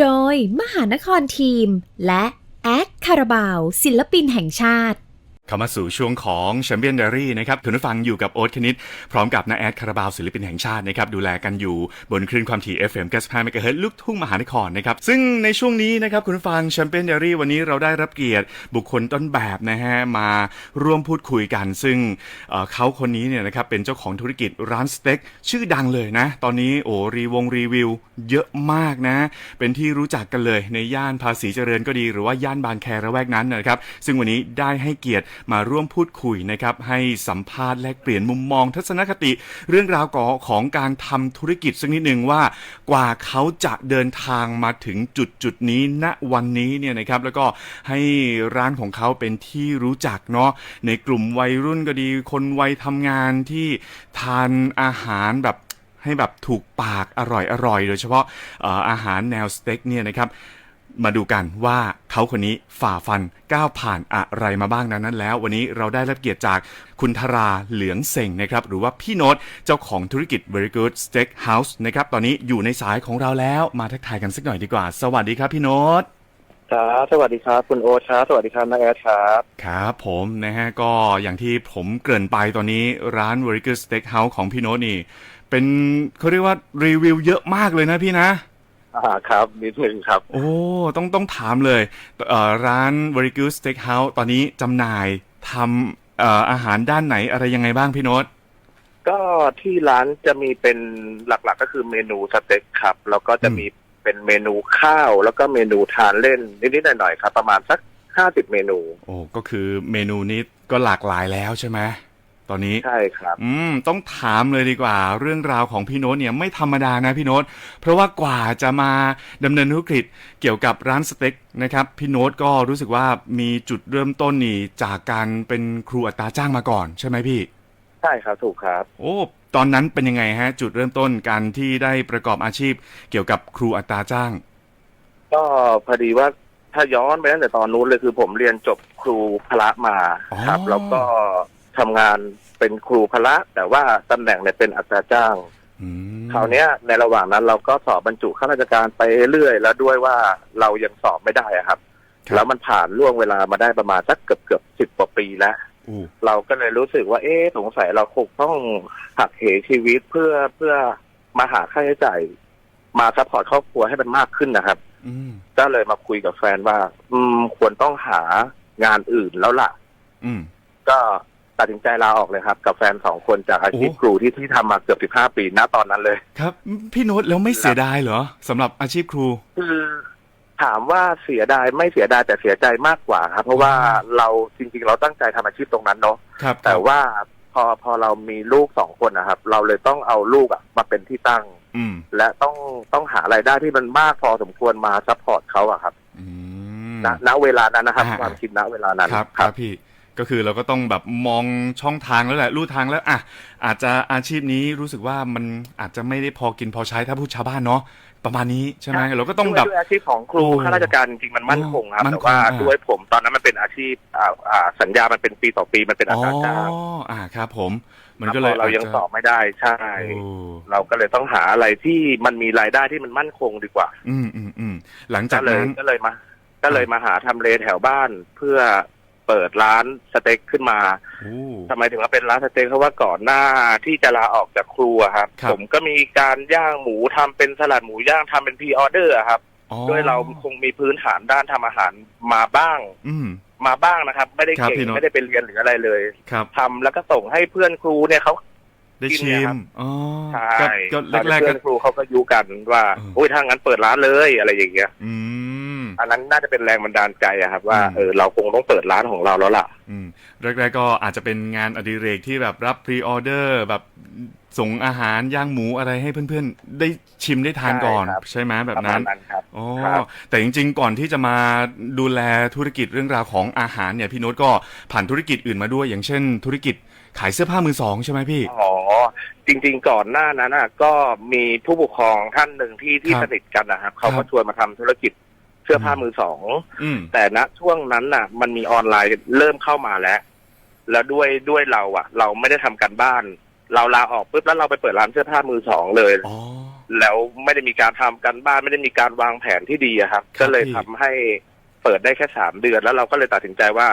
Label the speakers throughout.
Speaker 1: โดยมหานครทีม และ แอดคาราบาว ศิลปินแห่งชาติ
Speaker 2: เข้ามาสู่ช่วงของแชมเปี้ยนเดรี่นะครับคุณผู้ฟังอยู่กับโอ๊ตคณิต พร้อมกับน้าแอดคาราบาวศิลปินแห่งชาตินะครับ ดูแลกันอยู่บนคลื่นความถี่ FM 95 MHz ลูกทุ่งมหานครนะครับ ซึ่งในช่วงนี้นะครับคุณผู้ฟังแชมเปี้ยนเดรี่วันนี้เราได้รับเกียรติบุคคลต้นแบบนะฮะ มาร่วมพูดคุยกัน ซึ่งเอ่อเขาคนนี้เนี่ยนะครับเป็นเจ้าของธุรกิจร้านสเต็กชื่อดังเลยนะ ตอนนี้โอ้รีวงรีวิว เยอะมากนะ เป็นที่รู้จักกันเลยในย่านภาษีเจริญก็ดีหรือว่าย่านบางแคระแวกนั้นนะครับซึ่งวันนี้ได้ให้เกียรติมาร่วมพูดคุยนะครับให้สัมภาษณ์แลกเปลี่ยนมุมมองทัศนคติ เรื่องราวของของการทำธุรกิจสักนิดหนึ่งว่ากว่าเขาจะเดินทางมาถึงจุดจุดนี้ณวันนี้เนี่ยนะครับแล้วก็ให้ร้านของเขาเป็นที่รู้จักเนาะในกลุ่มวัยรุ่นก็ดี คนวัยทำงานที่ทานอาหารแบบให้แบบถูกปากอร่อยอร่อยโดยเฉพาะอาหารแนวสเต็กเนี่ยนะครับ มาดูกันว่าเขาคนนี้ฝ่าฟันก้าวผ่านอะไรมาบ้างนั้นนั้นแล้ว วันนี้เราได้รับเกียรติจากคุณธราเหลืองเสงนะครับ หรือว่าพี่โน้ตเจ้าของธุรกิจ Very Good Steak House นะครับ ตอนนี้อยู่ในสายของเราแล้วมาทักทายกันสักหน่อยดีกว่า สวัสดีครับพี่โน้ต
Speaker 3: ครับสวัสดีครับ คุณโอ๊ตครับสวัสดีครับนาแอดครับ
Speaker 2: ครับผมนะฮะก็อย่างที่ผมเกริ่นไปตอนนี้ร้าน Very Good Steak House ของพี่โน้ตนี่ เป็นเขาเรียกว่ารีวิวเยอะมากเลยนะพี่นะ
Speaker 3: อ่าครับ นิดหนึ่งครับ
Speaker 2: โอ้ ต้องต้องถามเลยเอ่อร้าน Very Good Steakhouse ตอนนี้จำหน่ายทำเอ่ออาหารด้านไหนอะไรยังไงบ้างพี่โน้ต
Speaker 3: ก็ที่ร้านจะมีเป็นหลักๆก็คือเมนูสเต็กครับ แล้วก็จะมีเป็นเมนูข้าว แล้วก็เมนูทานเล่นนิดๆหน่อยๆครับ ประมาณสักห้าสิบเมนู
Speaker 2: โอ้ ก็คือเมนูนี้ก็หลากหลายแล้วใช่ไหม ตอนนี้
Speaker 3: ใช่ครับ
Speaker 2: อืมต้องถามเลยดีกว่า เรื่องราวของพี่โน้ตเนี่ยไม่ธรรมดานะพี่โน้ตเพราะว่ากว่าจะมาดำเนินธุรกิจเกี่ยวกับร้านสเต็กนะครับพี่โน้ตก็รู้สึกว่ามีจุดเริ่มต้นนี่จากการเป็นครูอัตราจ้างมาก่อนใช่ไหมพี่
Speaker 3: ใช่ครับถูกครับ
Speaker 2: โอ้ตอนนั้นเป็นยังไงฮะ จุดเริ่มต้นการที่ได้ประกอบอาชีพ เกี่ยวกับครูอัตราจ้าง
Speaker 3: ก็พอดีว่าถ้าย้อนไปตั้งแต่ตอนนู้นเลยคือผมเรียนจบครูพละมาครับ
Speaker 2: อ๋อ
Speaker 3: แล้วก็ ทำงานเป็นครูพละ แต่ว่าตำแหน่งเนี่ยเป็นอัตราจ้าง
Speaker 2: อืม
Speaker 3: คราวเนี้ยในระหว่างนั้นเราก็สอบบรรจุข้าราชการไปเรื่อยแล้วด้วยว่าเรายังสอบไม่ได้อะครับ
Speaker 2: ครับ
Speaker 3: แล้วมันผ่านล่วงเวลามาได้ประมาณสักเกือบเกือบสิบกว่าปีแล้ว
Speaker 2: อู้
Speaker 3: เราก็เลยรู้สึกว่า เอ๊ะสงสัยเราคงต้องหักเหชีวิตเพื่อเพื่อมาหาค่าใช้จ่ายมาซัพพอร์ตครอบครัวให้มันมากขึ้นนะครับ
Speaker 2: อืม
Speaker 3: ก็เลยมาคุยกับแฟนว่า อืม ควรต้องหางานอื่นแล้วล่ะ
Speaker 2: อืม
Speaker 3: ก็ ตัดสินใจลาออกเลยครับ กับแฟนสองคนจากอาชีพ
Speaker 2: โอ้
Speaker 3: ครูที่ที่ทำมาเกือบสิบห้าปีณตอนนั้นเลย
Speaker 2: ครับ พี่โน้ตแล้วไม่เสียดายเหรอสำหรับอาชีพครู
Speaker 3: คือถามว่าเสียดายไม่เสียดายแต่เสียใจมากกว่าครับ เพราะว่าเราจริง ๆ เราตั้งใจทำอาชีพตรงนั้นเนาะ
Speaker 2: ครับ
Speaker 3: แต่ว่าพอพอเรามีลูกสองคนนะครับ เราเลยต้องเอาลูกอะมาเป็นที่ตั้ง
Speaker 2: อืม
Speaker 3: และต้องต้องหารายได้ที่มันมากพอสมควรมาซัพพอร์ตเขาอะครับ
Speaker 2: อืม
Speaker 3: ณณเวลานั้นนะครับ
Speaker 2: อ่า
Speaker 3: ความคิดณเวลานั้น
Speaker 2: ครับครับพี่ ก็คือเราก็ต้องแบบมองช่องทางแล้วแหละลู่ทางแล้วอะอาจจะอาชีพนี้รู้สึกว่ามันอาจจะไม่ได้พอกินพอใช้ถ้าพูดชาวบ้านเนาะประมาณนี้ใช่ไหมเราก็ต้องแบบ
Speaker 3: ด้วยด้วยอาชีพของครู
Speaker 2: โอ้
Speaker 3: ข้าราชการจริงๆมันมั่นคงครับ
Speaker 2: มั่น
Speaker 3: แต่
Speaker 2: คง
Speaker 3: ว่า
Speaker 2: อ่า
Speaker 3: ด้วยผมตอนนั้นมันเป็นอาชีพอ่าอ่าสัญญามันเป็นปีต่อปีมันเป็นอั
Speaker 2: อ๋อ
Speaker 3: ตราจ้าง
Speaker 2: อ่าครับ ผม มันก็เลย
Speaker 3: พอเรายัง
Speaker 2: จจะ
Speaker 3: สอบไม่ได้ใช่
Speaker 2: โอ้
Speaker 3: เราก็เลยต้องหาอะไรที่มันมีรายได้ที่มันมั่นคงดีกว่า
Speaker 2: อืมอืมอืมหลังจา
Speaker 3: ก็
Speaker 2: ก
Speaker 3: เลย
Speaker 2: นั้น
Speaker 3: ก็เลยมาก็เลยมาหาทำเลแถวบ้านเพื่อ เปิดร้านสเต็กขึ้นมา
Speaker 2: โอ้
Speaker 3: ทำไมถึงมาเป็นร้านสเต็กเพราะว่าก่อนหน้าที่จะลาออกจากครัวครับ
Speaker 2: ครับ
Speaker 3: ผมก็มีการย่างหมูทำเป็นสลัดหมูย่างทำเป็นพรีออเดอร์ครับ
Speaker 2: อ๋อ
Speaker 3: ด้วยเราคงมีพื้นฐานด้านทำอาหารมาบ้าง
Speaker 2: อืม
Speaker 3: มาบ้างนะครับ ไม่ได้
Speaker 2: ครับ
Speaker 3: เก่ง
Speaker 2: พี่โน้ต
Speaker 3: ไม่ได้ไปเรียนหรืออะไรเลย
Speaker 2: ครับ
Speaker 3: ทำแล้วก็ส่งให้เพื่อนครูเนี่ยเขา
Speaker 2: ได้
Speaker 3: กิน
Speaker 2: ชิ
Speaker 3: เนี่ย
Speaker 2: ม
Speaker 3: ครับ
Speaker 2: อ๋อ
Speaker 3: ใช่
Speaker 2: ก็ก็แรกๆ
Speaker 3: เพื่
Speaker 2: ก็
Speaker 3: อนครูเขาก็ยุกันว่า
Speaker 2: เออ
Speaker 3: โอ้ยถ้างั้นเปิดร้านเลยอะไรอย่างเงี้ย
Speaker 2: อืม
Speaker 3: อันนั้นน่าจะเป็นแรงบันดาลใจอะครับ ว่า
Speaker 2: อืม
Speaker 3: เออเราคงต้องเปิดร้านของเราแล้วล่ะ
Speaker 2: อืมแรกๆก็อาจจะเป็นงานอดิเรกที่แบบรับพรีออเดอร์แบบส่งอาหารย่างหมูอะไรให้เพื่อนๆ ได้ชิมได้ทานก่อน
Speaker 3: ใช่ครับ
Speaker 2: ใช่ไหมแบ
Speaker 3: ป
Speaker 2: บ
Speaker 3: ระมา
Speaker 2: นั้
Speaker 3: ณ
Speaker 2: น
Speaker 3: นั้นครับ
Speaker 2: อ๋อ
Speaker 3: ครับ
Speaker 2: แต่จริงๆ ก่อนที่จะมาดูแลธุรกิจเรื่องราวของอาหารเนี่ยพี่โน้ตก็ผ่านธุรกิจอื่นมาด้วย อย่างเช่น ธุรกิจขายเสื้อผ้ามือสองใช่ไหมพี่
Speaker 3: อ๋อจริง ๆ ก่อนหน้านั้นน่ะก็มีผู้ปกครองท่านหนึ่งที่ที่
Speaker 2: ครับ
Speaker 3: สนิทกันนะครับเขา
Speaker 2: ครั
Speaker 3: ก็
Speaker 2: บ
Speaker 3: ชวนมาทำธุรกิจเสื้อผ้ามือสอง
Speaker 2: อืม
Speaker 3: แต่ณช่วงนั้นน่ะ มันมีออนไลน์เริ่มเข้ามาแล้ว แล้วด้วยด้วยเราอะ เราไม่ได้ทำการบ้าน เราลาออกปุ๊บแล้วเราไปเปิดร้านเสื้อผ้ามือสองเลย
Speaker 2: อ๋อ
Speaker 3: แล้วไม่ได้มีการทำกันบ้านไม่ได้มีการวางแผนที่ดีอะครับ ก็เลยทำให้เปิดได้แค่สามเดือน แล้วเราก็เลยตัดสินใจว่า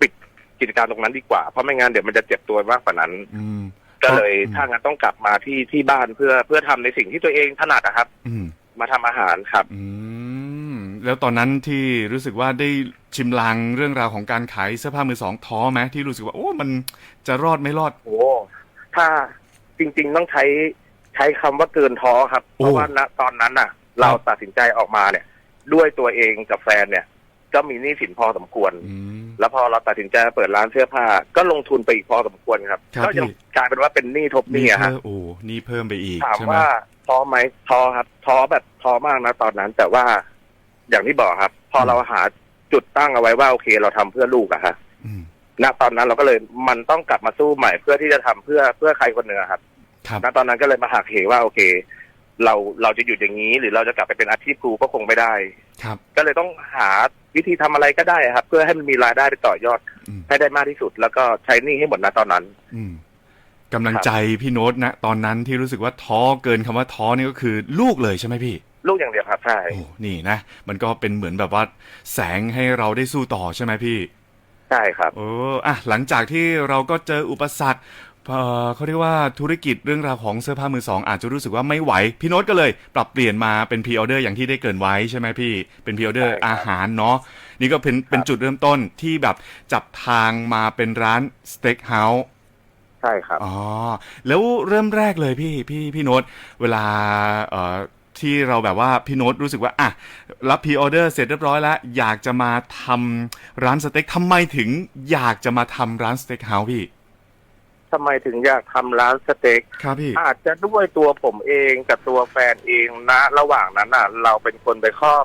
Speaker 3: ปิดกิจการตรงนั้นดีกว่า เพราะไม่งั้นเดี๋ยวมันจะเจ็บตัวมากกว่านั้น
Speaker 2: อืม
Speaker 3: ก็เลย
Speaker 2: อืม
Speaker 3: ถ้างั้นต้องกลับมาที่ที่บ้านเพื่อเพื่อทำในสิ่งที่ตัวเองถนัดอะครับ
Speaker 2: อืม
Speaker 3: มาทำอาหารครับ
Speaker 2: อืม แล้วตอนนั้นที่รู้สึกว่าได้ชิมลางเรื่องราวของการขายเสื้อผ้ามือสองท้อไหมที่รู้สึกว่าโอ้ มันจะรอดไม่รอด
Speaker 3: โอ้ถ้าจริง ๆ ต้องใช้ใช้คำว่าเกินท้อครับ
Speaker 2: โอ้
Speaker 3: เพราะว่าณตอนนั้นน่ะ เราตัดสินใจออกมาเนี่ย ด้วยตัวเองกับแฟนเนี่ย ก็มีหนี้สินพอสมควร
Speaker 2: อืม
Speaker 3: แล้วพอเราตัดสินใจเปิดร้านเสื้อผ้า ก็ลงทุนไปอีกพอสมควรครับ
Speaker 2: ครับ
Speaker 3: ก็ยัง
Speaker 2: พี่
Speaker 3: กลายเป็นว่าเป็นหนี้ทบหนี้อะฮะ
Speaker 2: เพิ่มโอ้นี่เพิ่มไปอีก
Speaker 3: ถาม
Speaker 2: ใช่ไหม
Speaker 3: ว่าท้อไหมท้อครับท้อแบบท้อมากนะตอนนั้นแต่ว่า อย่างที่บอกครับ พอเราหาจุดตั้งเอาไว้ว่าโอเค เราทำเพื่อลูกอะฮะ
Speaker 2: อืม
Speaker 3: ณตอนนั้นเราก็เลยมันต้องกลับมาสู้ใหม่เพื่อที่จะทำเพื่อเพื่อใครคนหนึ่งอะครับ
Speaker 2: ครับ
Speaker 3: ณตอนนั้นก็เลยมาหักเหว่าโอเค เราเราจะหยุดอย่างนี้ หรือเราจะกลับไปเป็นอาชีพครูก็คงไม่ได้
Speaker 2: ครับ
Speaker 3: ก็เลยต้องหาวิธีทำอะไรก็ได้ครับ เพื่อให้มันมีรายได้ไปต่อยอด
Speaker 2: อืม
Speaker 3: ให้ได้มากที่สุด แล้วก็ใช้หนี้ให้หมดนะตอนนั้น
Speaker 2: อืมกำลังใจพี่โน้ตนะ ตอนนั้นที่รู้สึกว่าท้อเกินคำว่าท้อนี่ก็คือลูกเลยใช่ไหมพี่
Speaker 3: ลูกอย่างเดียวครับใช่
Speaker 2: โอ้นี่นะ มันก็เป็นเหมือนแบบว่าแสงให้เราได้สู้ต่อใช่ไหมพี่
Speaker 3: ใช่ครับ
Speaker 2: โอ้อะหลังจากที่เราก็เจออุปสรรคเอ่อเขาเรียกว่าธุรกิจเรื่องราวของเสื้อผ้ามือสองอาจจะรู้สึกว่าไม่ไหว พี่โน้ตก็เลย ปรับเปลี่ยนมาเป็นพ r ออเดอร์อย่างที่ได้เกรินไว้ใช่ไหมพี่ เป็นพ r ออเดอร์
Speaker 3: ใช่ครับ
Speaker 2: อาหารเนาะนี่ก็เป็นเป็นจุดเริ่มต้นที่แบบจับทางมาเป็นร้านสเต็กเฮาส์
Speaker 3: ใช่ครับ
Speaker 2: อ๋อแล้วเริ่มแรกเลยพี่พี่พี่โน้ตเวลาเอ่อ ที่เราแบบว่าพี่โน้ตรู้สึกว่าอะรับพ r ออเดอร์เสร็จเรียบร้อยแล้ว อยากจะมาทำร้านสเต็กทำไมถึงอยากจะมาทำร้านสเต็กเฮาส์พี่
Speaker 3: ทำไมถึงอยากทำร้านสเต็ก
Speaker 2: ครับพี่
Speaker 3: อาจจะด้วยตัวผมเองกับตัวแฟนเองนะ ระหว่างนั้นน่ะ เราเป็นคนไปครอบ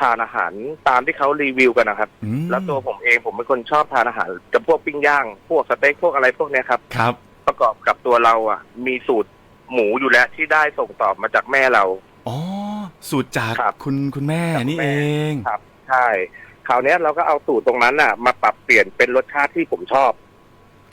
Speaker 3: ทานอาหารตามที่เขารีวิวกันนะครับ
Speaker 2: อืม
Speaker 3: แล้วตัวผมเองผมเป็นคนชอบทานอาหารกับพวกปิ้งย่าง พวกสเต็กพวกอะไรพวกเนี้ยครับ
Speaker 2: ครับ
Speaker 3: ประกอบกับตัวเราอะ มีสูตร หมูอยู่แล้วที่ได้ส่งต่อมาจากแม่เรา
Speaker 2: อ๋อ สูตรจาก
Speaker 3: ครับ
Speaker 2: คุณคุณแม่
Speaker 3: จาก
Speaker 2: นี่
Speaker 3: แม่
Speaker 2: เอง
Speaker 3: ครับ ใช่คราวเนี้ยเราก็เอาสูตรตรงนั้นน่ะ มาปรับเปลี่ยนเป็นรสชาติที่ผมชอบ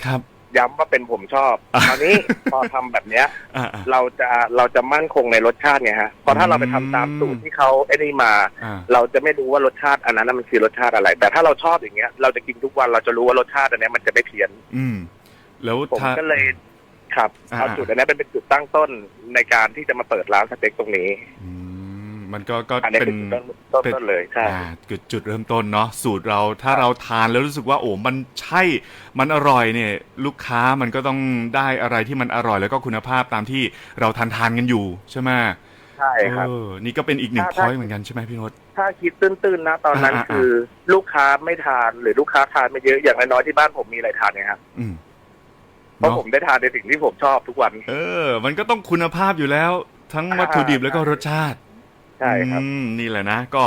Speaker 2: ครับ
Speaker 3: ย้ำว่าเป็นผมชอบ
Speaker 2: อะ
Speaker 3: คราวนี้พอทำแบบเนี้ย
Speaker 2: อ่าอ่า
Speaker 3: เราจะเราจะมั่นคงในรสชาติไงฮะเพราะถ้าเราไปทำตามสูตรที่เขาไอ้นี่มา
Speaker 2: อ่า
Speaker 3: เราจะไม่รู้ว่ารสชาติอันนั้นนะมันคือรสชาติอะไร แต่ถ้าเราชอบอย่างเงี้ย เราจะกินทุกวันเราจะรู้ว่ารสชาติอันเนี้ยมันจะไม่เพี้ยน
Speaker 2: อืม แล้ว
Speaker 3: ผม
Speaker 2: ถ้า
Speaker 3: ก็เลย ครับ
Speaker 2: อ่า
Speaker 3: เอาจุดอันนี้เป็นจุดตั้งต้นในการที่จะมาเปิดร้านสเต็กตรงนี้
Speaker 2: อืมมันก็ก็
Speaker 3: อันนี้
Speaker 2: เป็
Speaker 3: เป็นนจุดต้นต้นเลยใช่
Speaker 2: อ่าจุดจุดเริ่มต้นเนาะสูตรเราถ้าเราทานแล้วรู้สึกว่าโอ้มันใช่มันอร่อยเนี่ย ลูกค้ามันก็ต้องได้อะไรที่มันอร่อยแล้วก็คุณภาพตามที่เราทานทานกันอยู่ใช่ไหม
Speaker 3: ใช่ครับ
Speaker 2: เออนี่ก็เป็นอีกหนึ่งพ
Speaker 3: ถ้า
Speaker 2: อยต์เหมือนกันใช่ไหมพี่โนต
Speaker 3: ถ้าคิดตื้นๆนะตอนนั้น
Speaker 2: อ่าๆๆ
Speaker 3: คือลูกค้าไม่ทานหรือลูกค้าทานไม่เยอะอย่างน้อยๆที่บ้านผมมีอะไรทานเนี่ยครับ
Speaker 2: อืม
Speaker 3: เพราะ
Speaker 2: เนาะ
Speaker 3: ผมได้ทานในสิ่งที่ผมชอบทุกวัน
Speaker 2: เออ มันก็ต้องคุณภาพอยู่แล้ว ทั้งวัตถุดิบแล้วก็รสชาติ
Speaker 3: ใช่ครับ
Speaker 2: อืมนี่แหละนะก็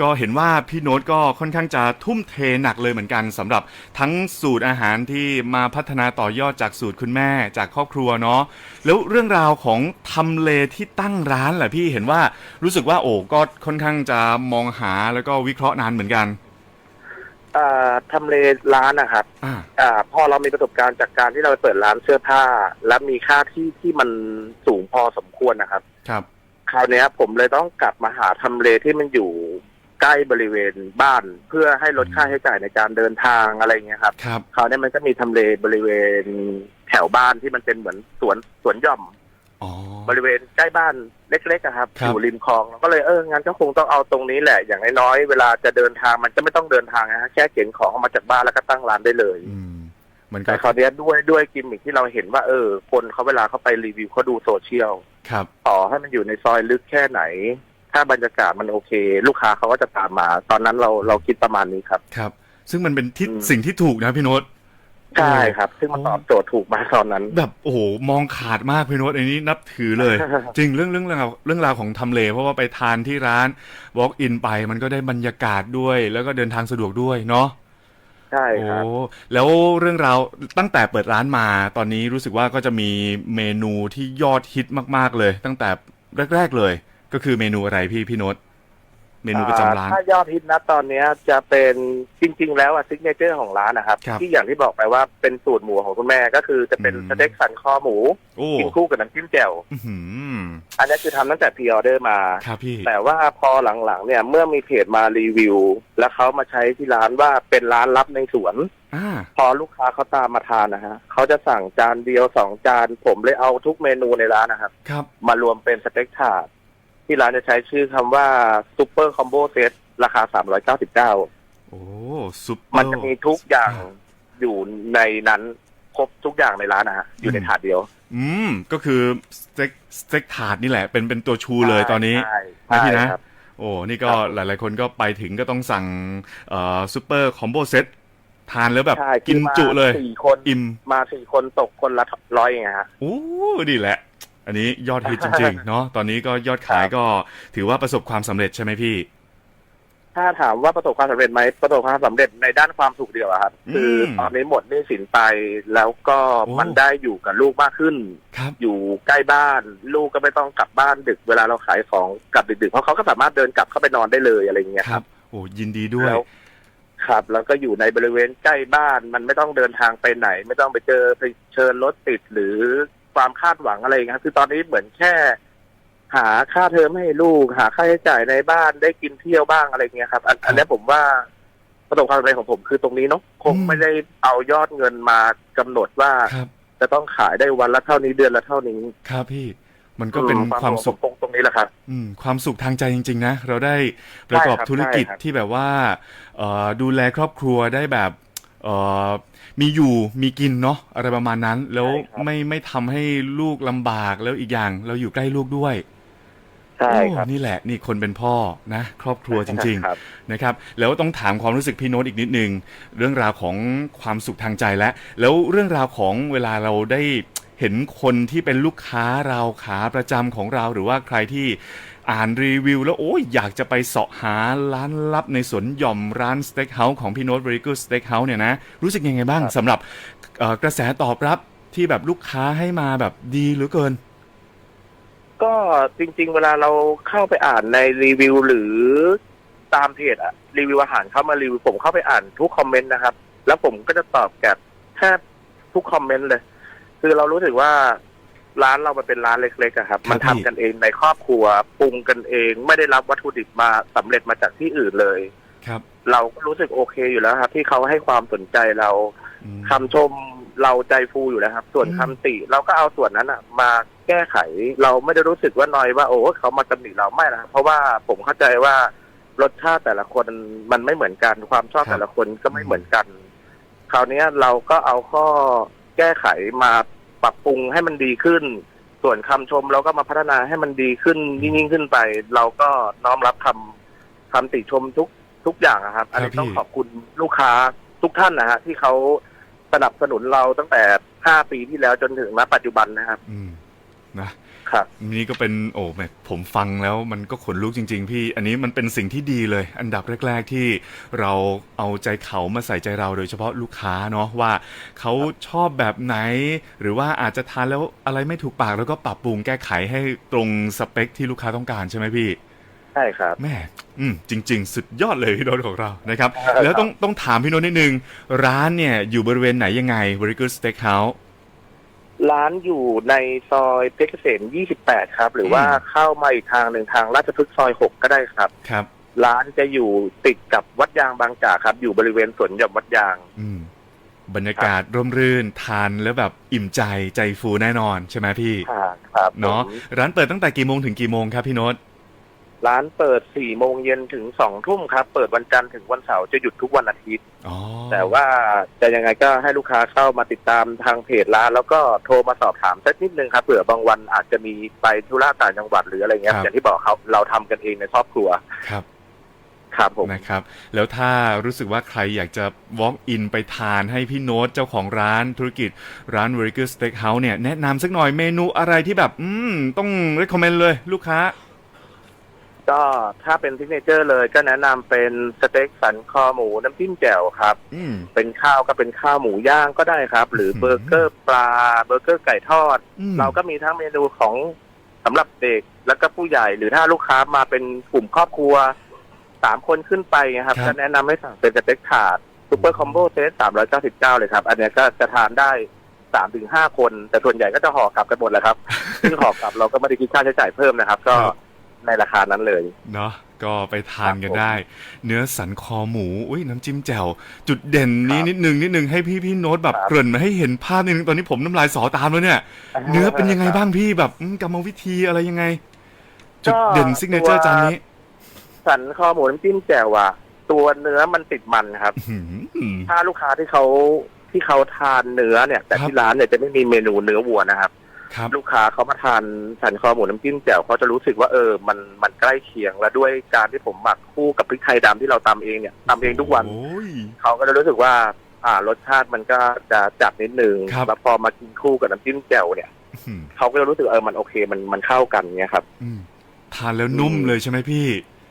Speaker 2: ก็เห็นว่าพี่โน้ตก็ค่อนข้างจะทุ่มเทหนักเลยเหมือนกันสำหรับทั้งสูตรอาหารที่มาพัฒนาต่อยอดจากสูตรคุณแม่จากครอบครัวเนาะแล้วเรื่องราวของทำเลที่ตั้งร้านแหละพี่เห็นว่ารู้สึกว่าโอ้ก็ค่อนข้างจะมองหาแล้วก็วิเคราะห์นานเหมือนกัน
Speaker 3: อ่าทำเลร้านนะครับ
Speaker 2: อ่า
Speaker 3: อ่าพอเรามีประสบการณ์จากการที่เราไปเปิดร้านเสื้อผ้า และมีค่าที่ที่มันสูงพอสมควรนะครับ
Speaker 2: ครับ
Speaker 3: คราวเนี้ยผมเลยต้องกลับมาหาทำเลที่มันอยู่ใกล้บริเวณบ้าน เพื่อให้ลดค่าใช้จ่ายในการเดินทางอะไรเงี้ยครับ
Speaker 2: ครับ
Speaker 3: คราวเนี้ยมันก็มีทำเลบริเวณแถวบ้านที่มันเป็นเหมือนสวนสวนหย่อม
Speaker 2: อ๋อ
Speaker 3: บริเวณใกล้บ้านเล็กๆอะครับ
Speaker 2: ครับ
Speaker 3: อยู่ริมคลองเราก็เลยเอองั้นก็คงต้องเอาตรงนี้แหละ อย่างน้อยๆเวลาจะเดินทางมันจะไม่ต้องเดินทางนะฮะแค่เข็นของออกมาจากบ้านแล้วก็ตั้งร้านได้เลย
Speaker 2: อืมมันก็
Speaker 3: แต่คราวเนี้ยด้วยด้วยกิมมิคที่เราเห็นว่าเออ คนเขาเวลาเขาไปรีวิวเขาดูโซเชียล
Speaker 2: ครับ
Speaker 3: ต่อให้มันอยู่ในซอยลึกแค่ไหน ถ้าบรรยากาศมันโอเค ลูกค้าเขาก็จะตามมา ตอนนั้นเราเราคิดประมาณนี้ครับ
Speaker 2: ครับ ซึ่งมันเป็นทิศ
Speaker 3: อืม
Speaker 2: สิ่งที่ถูกนะพี่โน้ต
Speaker 3: ใช่ครับ ซึ่งมันตอบโจทย์ถูกมากตอนนั้น
Speaker 2: แบบโอ้โหมองขาดมากพี่โน้ตอันนี้นับถือเลย จริงเรื่องเรื่องเรื่องราวเรื่องราวของทำเล เพราะว่าไปทานที่ร้าน walk in ไปมันก็ได้บรรยากาศด้วย แล้วก็เดินทางสะดวกด้วยเนาะ
Speaker 3: ใช่
Speaker 2: โอ้
Speaker 3: ครับ
Speaker 2: แล้วเรื่องราวตั้งแต่เปิดร้านมาตอนนี้รู้สึกว่าก็จะมีเมนูที่ยอดฮิตมาก ๆเลย ตั้งแต่แรก ๆเลย ก็คือเมนูอะไรพี่พี่โน้ต เมนูประจำร้าน
Speaker 3: อ่ถ้ายอดฮิตนะตอนเนี้ยจะเป็นจริง ๆ แล้วอะซิกเนเจอร์ของร้านนะครับ
Speaker 2: ครับ
Speaker 3: ที่อย่างที่บอกไปว่าเป็นสูตรหมูของคุณแม่ก็คือจะเป็น
Speaker 2: อืม
Speaker 3: สเต็กสันคอหมู
Speaker 2: โอ้
Speaker 3: กินคู่กับน้ำจิ้มแจ่ว
Speaker 2: อื้อหือ
Speaker 3: อันนี้คือทำตั้งแต่พรีออเดอร์มา
Speaker 2: ครับพี่
Speaker 3: แต่ว่าพอหลังๆเนี่ยเมื่อมีเพจมารีวิว แล้วเขามาใช้ที่ร้านว่าเป็นร้านลับในสวน
Speaker 2: อ่า
Speaker 3: พอลูกค้าเขาตามมาทานนะฮะเขาจะสั่งจานเดียวสองจาน ผมเลยเอาทุกเมนูในร้านนะครับ
Speaker 2: ครับ
Speaker 3: มารวมเป็นสเต็กถาด ที่ร้านจะใช้ชื่อคำว่าซูเปอร์คอมโบเซตราคา399
Speaker 2: โอ้ซุปเปอร์
Speaker 3: มันจะมีทุกอย่าง
Speaker 2: อ่า
Speaker 3: อยู่ในนั้นครบทุกอย่างในร้านนะฮะอยู่ใน
Speaker 2: อืม
Speaker 3: ถาดเดียว
Speaker 2: อืม ก็คือสเต็กสเต็กถาดนี่แหละ เป็นเป็นตัวชูเลยตอนนี้
Speaker 3: ใช่
Speaker 2: นะพี่นะ
Speaker 3: ใช่ครับ
Speaker 2: โอ้นี่ก็
Speaker 3: ครับ
Speaker 2: หลาย ๆ คนก็ไปถึงก็ต้องสั่งเอ่อซูเปอร์คอมโบเซตทานแล้วแบบ
Speaker 3: ใช่
Speaker 2: กิน
Speaker 3: คือมา
Speaker 2: จุเลย
Speaker 3: สี่คน
Speaker 2: อิ่ม
Speaker 3: มาสี่คนตกคนละร้อยเองฮะ
Speaker 2: โอ้ดีแหละ อันนี้ยอดฮิตจริง ๆ เนาะตอนนี้ก็ยอดขาย
Speaker 3: ครับ
Speaker 2: ก็ถือว่าประสบความสำเร็จใช่ไหมพี่
Speaker 3: ถ้าถามว่าประสบความสำเร็จไหมประสบความสำเร็จในด้านความสุขเดียวอะครับ
Speaker 2: อืม
Speaker 3: คือตอนนี้หมดหนี้สินไปแล้วก็
Speaker 2: โอ้
Speaker 3: มันได้อยู่กับลูกมากขึ้น
Speaker 2: ครับ
Speaker 3: อยู่ใกล้บ้าน ลูกก็ไม่ต้องกลับบ้านดึกเวลาเราขายของกลับดึกๆเพราะเขาก็สามารถเดินกลับเข้าไปนอนได้เลยอะไรอย่างเงี้ย
Speaker 2: ค
Speaker 3: ค
Speaker 2: รั
Speaker 3: รับบ
Speaker 2: โอ้ยินดีด้วย
Speaker 3: แล้วครับแล้วก็อยู่ในบริเวณใกล้บ้านมันไม่ต้องเดินทางไปไหน ไม่ต้องไปเจอไปเชิญรถติดหรือ ความคาดหวังอะไรอย่างเงี้ยคือตอนนี้เหมือนแค่ หาค่าเทอมให้ลูก หาค่าใช้จ่ายในบ้านได้กินเที่ยวบ้างอะไรเงี้ยครับอันอันนี้ผมว่าประสบความสำเร็จของผมคือตรงนี้เนาะคง
Speaker 2: อืม
Speaker 3: ไม่ได้เอายอดเงินมากำหนดว่า
Speaker 2: ครับ
Speaker 3: จะต้องขายได้วันละเท่านี้เดือนละเท่านี้
Speaker 2: ครับพี่มันก็เป็น
Speaker 3: อื
Speaker 2: ความสุข
Speaker 3: ตรงตรงนี้แหละครับ
Speaker 2: อืมความสุขทางใจจริง ๆ นะ เราได้ประกอบ
Speaker 3: ใช่ครับ
Speaker 2: ธุรกิจ
Speaker 3: ใช่ครับ
Speaker 2: ที่แบบว่าเอ่อดูแลครอบครัวได้แบบ เอ่อมีอยู่มีกินเนาะอะไรประมาณนั้น แล้วไม่ไม่ทำให้ลูกลำบากแล้วอีกอย่างเราอยู่ใกล้ลูกด้วย
Speaker 3: ใช่ครับ
Speaker 2: โอ้นี่แหละนี่คนเป็นพ่อนะ ครอบครัวจริง
Speaker 3: ครับ
Speaker 2: ๆนะครับแล้วต้องถามความรู้สึกพี่โน้ตอีกนิดนึง เรื่องราวของความสุขทางใจและ แล้วเรื่องราวของเวลาเราได้เห็นคนที่เป็นลูกค้าเราขาประจำของเรา หรือว่าใครที่ อ่านรีวิวแล้วโอ้ยอยากจะไปเสาะหาร้านลับในสวนหย่อมร้านสเต็กเฮาส์ของพี่โน้ต Very Good Steak House เนี่ยนะ รู้สึกยังไงบ้าง
Speaker 3: ครับ
Speaker 2: สำหรับเอ่อกระแสตอบรับที่แบบลูกค้าให้มาแบบดีเหลือเกิน
Speaker 3: ก็จริง ๆ เวลาเราเข้าไปอ่านในรีวิวหรือตามเพจอะรีวิวอาหารเข้ามารีวิวผมเข้าไปอ่านทุกคอมเมนต์นะครับ แล้วผมก็จะตอบแกบแทบทุกคอมเมนต์เลย คือเรารู้สึกว่า ร้านเรามันเป็นร้านเล็กๆอะครับ
Speaker 2: ครับ
Speaker 3: มันทำ
Speaker 2: พี่
Speaker 3: กันเองในครอบครัวปรุงกันเอง ไม่ได้รับวัตถุดิบมาสำเร็จมาจากที่อื่นเลย
Speaker 2: ครับ
Speaker 3: เราก็รู้สึกโอเคอยู่แล้วครับ ที่เขาให้ความสนใจเรา
Speaker 2: อืม
Speaker 3: คำชมเราใจฟูอยู่แล้วครับ ส่วน
Speaker 2: อืม
Speaker 3: คำติเราก็เอาส่วนนั้นอะมาแก้ไข เราไม่ได้รู้สึกว่านอยว่าโอ้เขามาตำหนิเราไม่นะครับเพราะว่าผมเข้าใจว่ารสชาติแต่ละคนมันไม่เหมือนกัน ความชอบแต่ละคนก็ไม่เหมือนกัน คราวเนี้ยเราก็เอาข้อแก้ไขมา ปรับปรุงให้มันดีขึ้น ส่วนคำชมเราก็มาพัฒนาให้มันดีขึ้นยิ่งยิ่งขึ้นไป เราก็น้อมรับคำคำติชมทุกทุกอย่างอะครับ อันนี้
Speaker 2: ครับ
Speaker 3: ต้อง
Speaker 2: พี่
Speaker 3: ขอบคุณลูกค้าทุกท่านนะฮะที่เขาสนับสนุนเราตั้งแต่ห้าปีที่แล้วจนถึงณปัจจุบันนะครับ
Speaker 2: อืมนะ ครับนี่ก็เป็นโอ้แม่ผมฟังแล้วมันก็ขนลุกจริง ๆ พี่อันนี้มันเป็นสิ่งที่ดีเลย อันดับแรก ๆที่เราเอาใจเขามาใส่ใจเราโดยเฉพาะลูกค้าเนาะว่าเขาชอบแบบไหน หรือว่าอาจจะทานแล้วอะไรไม่ถูกปากแล้วก็ปรับปรุงแก้ไขให้ตรงสเปคที่ลูกค้าต้องการใช่ไหมพี่
Speaker 3: ใช่ครับ
Speaker 2: แม่อืมจริง ๆ สุดยอดเลยพี่โน้ตของเรานะครับ
Speaker 3: ครับ
Speaker 2: แล้วต้องต้องถามพี่โน้ตนิดนึง ร้านเนี่ยอยู่บริเวณไหนยังไง Very Good Steakhouse
Speaker 3: ร้านอยู่ในซอยเพชรเกษม 28 ครับ หรือว่า
Speaker 2: อืม
Speaker 3: เข้ามาอีกทางหนึ่งทางราชพฤกษ์ซอย 6 ก็ได้ครับ
Speaker 2: ครับ
Speaker 3: ร้านจะอยู่ติดกับวัดยางบางจากครับ อยู่บริเวณสวนหย่อมวัดยาง
Speaker 2: อืม บรรยากาศร่มรื่นทานแล้วแบบอิ่มใจใจฟูแน่นอนใช่ไหมพี่
Speaker 3: ครับครับ
Speaker 2: เนาะ
Speaker 3: ผม
Speaker 2: ร้านเปิดตั้งแต่กี่โมงถึงกี่โมงครับพี่โน้ต
Speaker 3: ร้านเปิด4โมงเย็นถึง2ทุ่มครับ เปิดวันจันทร์ถึงวันเสาร์จะหยุดทุกวันอาทิตย์
Speaker 2: อ๋อ
Speaker 3: แต่ว่าจะยังไงก็ให้ลูกค้าเข้ามาติดตามทางเพจร้าน แล้วก็โทรมาสอบถามสักนิดนึงครับเผื่อบางวันอาจจะมีไปธุระต่างจังหวัดหรืออะไรเงี้ยอย่างที่บอกเขาเราทำกันเองในครอบครัว
Speaker 2: ครับ
Speaker 3: ครับผม
Speaker 2: นะครับ แล้วถ้ารู้สึกว่าใครอยากจะ walk in ไปทานให้พี่โน้ตเจ้าของร้านธุรกิจร้าน Very Good Steakhouse เนี่ยแนะนำสักหน่อยเมนูอะไรที่แบบ อืม ต้อง recommend เลยลูกค้า
Speaker 3: ก็ถ้าเป็นซิกเนเจอร์เลยก็แนะนำเป็นสเต็กสันคอหมูน้ำจิ้มแจ่วครับ
Speaker 2: อืม
Speaker 3: เป็นข้าวก็เป็นข้าวหมูย่างก็ได้ครับ หรือ
Speaker 2: อืม
Speaker 3: เบอร์เกอร์ปลาเบอร์เกอร์ไก่ทอด
Speaker 2: อืม
Speaker 3: เราก็มีทั้งเมนูของสำหรับเด็กแล้วก็ผู้ใหญ่หรือถ้าลูกค้ามาเป็นกลุ่มครอบครัวสามคนขึ้นไปไงครับ
Speaker 2: ครับ
Speaker 3: จะแนะนำให้สั่งเป็นสเต็กถาดซูเปอร์คอมโบเซตสามร้อยเก้าสิบเก้าเลยครับ อันเนี้ยก็จะทานได้สามถึงห้าคน แต่ส่วนใหญ่ก็จะห่อกลับกันหมดแหล้วครับ ซึ่งห่อกลับเราก็ไม่ได้คิดค่าใช้จ่ายเพิ่มนะครับ ก็
Speaker 2: ครับ
Speaker 3: ในราคานั้นเลย
Speaker 2: เนาะก็ไปทานกัน
Speaker 3: ครับผม
Speaker 2: ได้ เนื้อสันคอหมู อุ้ยน้ำจิ้มแจ่ว จุดเด่นนี้
Speaker 3: ครับ
Speaker 2: นิดนึงนิดนึงให้พี่พี่โน้ตแบบ
Speaker 3: ครับ
Speaker 2: เกริ่นมาให้เห็นภาพนิดนึงตอนนี้ผมน้ำลายสอตามแล้วเนี่ย เนื้อเป็นยังไงบ้างพี่แบบอืมกรรมวิธีอะไรยังไง จุดเด่นซิกเนเจอร์จานนี้
Speaker 3: สันคอหมูน้ำจิ้มแจ่วอะตัวเนื้อมันติดมันครับ
Speaker 2: อื้อหือ
Speaker 3: ถ้าลูกค้าที่เขาที่เขาทานเนื้อเนี่ย แต่
Speaker 2: ครับ
Speaker 3: ที่ร้านเนี่ยจะไม่มีเมนูเนื้อวัวนะครับ
Speaker 2: ครับ
Speaker 3: ลูกค้าเขามาทานสันคอหมูน้ำจิ้มแจ่วเขาจะรู้สึกว่าเออมันมันใกล้เคียงและด้วยการที่ผมหมักคู่กับพริกไทยดำที่เราตำเองเนี่ยตำเองทุกวัน
Speaker 2: โอ้ย
Speaker 3: เขาก็จะรู้สึกว่า อ่ารสชาติมันก็จะจัดนิดนึง
Speaker 2: ครับ
Speaker 3: แล้วพอมากินคู่กับน้ำจิ้มแจ่วเนี่ย
Speaker 2: อื้อหือ
Speaker 3: เขาก็จะรู้สึกเออมันโอเคมันมันเข้ากันเนี่ยครับ
Speaker 2: อืมทานแล้วนุ่มเลยใช่ไหมพี่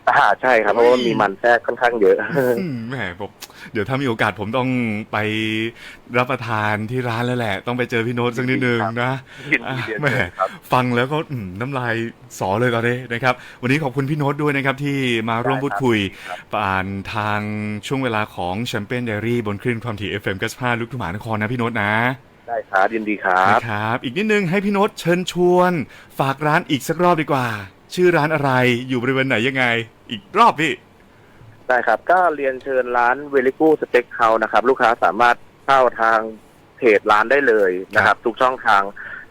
Speaker 3: อ่าใช่ครับเพราะว่ามีมันแทรกค่อนข้างเยอะ
Speaker 2: อืมแหมผมเดี๋ยวถ้ามีโอกาสผมต้องไปรับประทานที่ร้านแล้วแหละ ต้องไปเจอพี่โน้ตสักนิดนึง
Speaker 3: ครับ
Speaker 2: นะ
Speaker 3: ยินดีเรียน
Speaker 2: แหม่
Speaker 3: เชิญครับ
Speaker 2: ฟังแล้วก็อืมน้ำลายสอเลยตอนนี้นะครับ วันนี้ขอบคุณพี่โน้ตด้วยนะครับ ที่มาร่วมพูดคุย
Speaker 3: ครับ
Speaker 2: ผ่านทางช่วงเวลาของแชมเปี้ยนเดรี่บนคลื่นความถี่ FM 95ลูกทุ่งมหานครนะพี่โน้ตนะ
Speaker 3: ได้ครับยินดีครับ
Speaker 2: นะครับ อีกนิดนึงให้พี่โน้ตเชิญชวน ฝากร้านอีกสักรอบดีกว่า ชื่อร้านอะไรอยู่บริเวณไหนยังไง อีกรอบพี่
Speaker 3: ได้ครับ ก็เรียนเชิญร้านเวลิกูสเต็กเฮาส์นะครับ ลูกค้าสามารถเข้าทางเพจร้านได้เลยนะครับ ทุกช่องทาง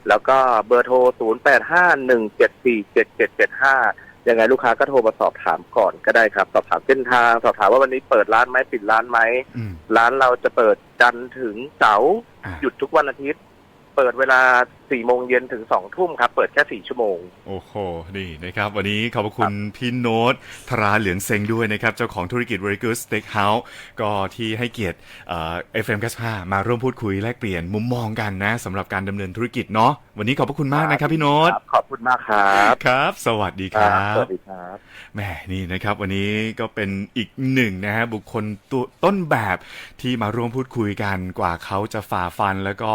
Speaker 3: แล้วก็เบอร์โทร 0 8 5 1 7 4 7 7 7 5 ยังไงลูกค้าก็โทรมาสอบถามก่อนก็ได้ครับ สอบถามเส้นทาง สอบถามว่าวันนี้เปิดร้านไหมปิดร้านไหม
Speaker 2: อืม
Speaker 3: ร้านเราจะเปิดจันทร์ถึงเสาร์
Speaker 2: อะ
Speaker 3: หยุดทุกวันอาทิตย์ เปิดเวลา 4โมงเย็นถึง2ทุ่มครับ เปิดแค่4ชั่วโมง
Speaker 2: โอ้โห นี่นะครับ วันนี้ขอบพระคุณพี่โน้ตธราเหลืองเซงด้วยนะครับ เจ้าของธุรกิจ Very Good Steakhouse ก็ที่ให้เกียรติเอ่อ FM 95มาร่วมพูดคุยแลกเปลี่ยนมุมมองกันนะสำหรับการดำเนินธุรกิจเนาะวันนี้ขอบพระคุณมากนะครับพี่โน้ต
Speaker 3: ครับขอบคุณมากครับ
Speaker 2: ครับ สวัสดีครับ
Speaker 3: สวัสดีครับ
Speaker 2: แหมนี่นะครับ วันนี้ก็เป็นอีกหนึ่งนะฮะบุคคลตัวต้นแบบที่มาร่วมพูดคุยกันกว่าเขาจะฝ่าฟันแล้วก็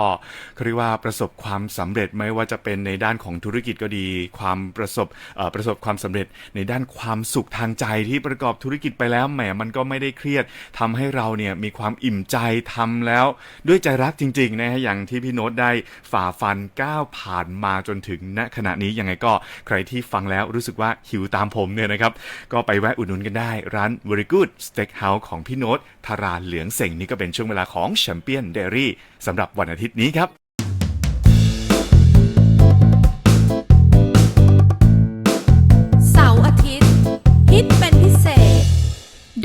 Speaker 2: เขาเรียกว่าประสบความสำเร็จไม่ว่าจะเป็นในด้านของธุรกิจก็ดี ความประสบประสบความสำเร็จในด้านความสุขทางใจที่ประกอบธุรกิจไปแล้วแหมมันก็ไม่ได้เครียดทำให้เราเนี่ยมีความอิ่มใจทำแล้ว ด้วยใจรักจริงๆนะฮะอย่างที่พี่โน้ตได้ฝ่าฟันก้าวผ่านมาจนถึงณขณะนี้ยังไงก็ใครที่ฟังแล้วรู้สึกว่าหิวตามผมเนี่ยนะครับ ก็ไปแวะอุดหนุนกันได้ ร้าน Very Good Steakhouse ของพี่โน้ตธาราเหลืองเสงนี่ก็เป็นช่วงเวลาของแชมเปี้ยนเดรี่สำหรับวันอาทิตย์นี้ครับ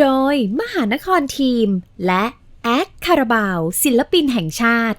Speaker 1: โดยมหานครทีม และ แอดคาราบาว ศิลปินแห่งชาติ